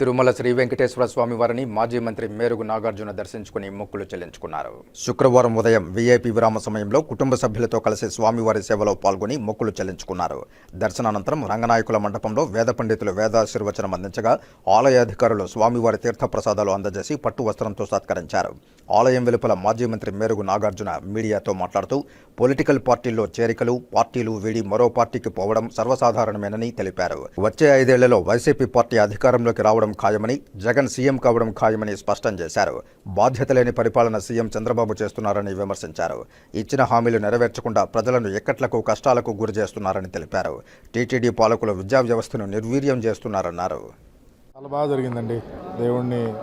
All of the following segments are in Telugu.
తిరుమల శ్రీ వెంకటేశ్వర స్వామి వారిని మాజీ మంత్రి మేరుగు నాగార్జున దర్శించుకుని మొక్కులు చెల్లించుకున్నారు. శుక్రవారం ఉదయం వీఐపీ విరామ సమయంలో కుటుంబ సభ్యులతో కలిసి స్వామివారి సేవలో పాల్గొని మొక్కులు చెల్లించుకున్నారు. దర్శనానంతరం రంగనాయకుల మండపంలో వేద పండితులు వేదాశీర్వచనం అందించగా ఆలయ అధికారులు స్వామివారి తీర్థప్రసాదాలు అందజేసి పట్టు వస్త్రంతో సత్కరించారు. ఆలయం వెలుపల మాజీ మంత్రి మేరుగు నాగార్జున మీడియాతో మాట్లాడుతూ పొలిటికల్ పార్టీల్లో చేరికలు పార్టీలు వీడి మరో పార్టీకి పోవడం సర్వసాధారణమేనని తెలిపారు. వచ్చే ఐదేళ్ళలో వైసీపీ పార్టీ అధికారంలోకి రావడం ఖాయమని జగన్ సీఎం కావడం ఖాయమని స్పష్టం చేశారు. బాధ్యత లేని పరిపాలన సీఎం చంద్రబాబు చేస్తున్నారని విమర్శించారు. ఇచ్చిన హామీలు నెరవేర్చకుండా ప్రజలను ఎక్కట్లకు కష్టాలకు గురి చేస్తున్నారని తెలిపారు. టీటీడీ పాలకులు విద్యా వ్యవస్థను నిర్వీర్యం చేస్తున్నారన్నారు. చాలా బాగా జరిగిందండి. దేవుణ్ణి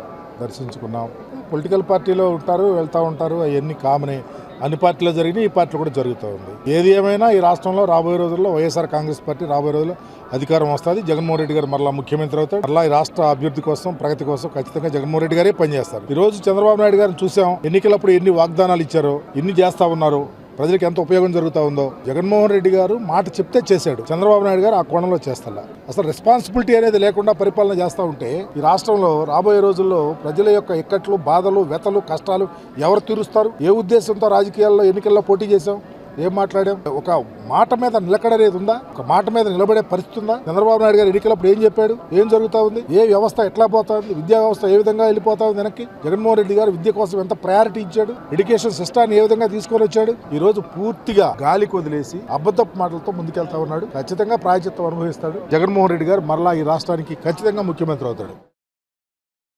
దర్శించుకున్నాం. పొలిటికల్ పార్టీలో ఉంటారు వెళ్తూ ఉంటారు. అవన్నీ కామనే. అన్ని పార్టీలో జరిగినాయి ఈ పార్టీలో కూడా జరుగుతూ ఉంది. ఏది ఏమైనా ఈ రాష్ట్రంలో రాబోయే రోజుల్లో వైఎస్ఆర్ కాంగ్రెస్ పార్టీ రాబోయే రోజుల్లో అధికారం వస్తుంది. జగన్మోహన్ రెడ్డి గారు మరలా ముఖ్యమంత్రి అవుతారు. మరలా ఈ రాష్ట్ర అభివృద్ధి కోసం ప్రగతి కోసం ఖచ్చితంగా జగన్మోహన్ రెడ్డి గారే పనిచేస్తారు. ఈ రోజు చంద్రబాబు నాయుడు గారిని చూసాం. ఎన్నికలప్పుడు ఎన్ని వాగ్దానాలు ఇచ్చారో ఎన్ని చేస్తా ఉన్నారు ప్రజలకు ఎంత ఉపయోగం జరుగుతూ ఉందో. జగన్మోహన్ రెడ్డి గారు మాట చెప్తే చేశాడు. చంద్రబాబు నాయుడు గారు ఆ కోణంలో చేస్తలా. అసలు రెస్పాన్సిబిలిటీ అనేది లేకుండా పరిపాలన చేస్తూ ఉంటే ఈ రాష్ట్రంలో రాబోయే రోజుల్లో ప్రజల యొక్క ఇక్కట్లు బాధలు వ్యతలు కష్టాలు ఎవరు తీరుస్తారు? ఏ ఉద్దేశంతో రాజకీయాల్లో ఎన్నికల్లో పోటీ చేశాం? ఏం మాట్లాడాం? ఒక మాట మీద నిలకడనేది ఉందా? ఒక మాట మీద నిలబడే పరిస్థితి ఉందా? చంద్రబాబు నాయుడు గారు ఎన్నికలప్పుడు ఏం చెప్పాడు? ఏం జరుగుతా ఉంది? ఏ వ్యవస్థ ఎట్లా పోతా ఉంది? విద్యా వ్యవస్థ ఏ విధంగా వెళ్ళిపోతా ఉంది వెనక్కి? జగన్మోహన్ రెడ్డి గారు విద్య కోసం ఎంత ప్రయారిటీ ఇచ్చాడు? ఎడ్యుకేషన్ సిస్టాన్ని ఏ విధంగా తీసుకొని వచ్చాడు? ఈ రోజు పూర్తిగా గాలి వదిలేసి అబద్ధపు మాటలతో ముందుకెళ్తా ఉన్నాడు. ఖచ్చితంగా ప్రాయచిత్వం అనుభవిస్తాడు. జగన్మోహన్ రెడ్డి గారు మరలా ఈ రాష్ట్రానికి ఖచ్చితంగా ముఖ్యమంత్రి అవుతాడు.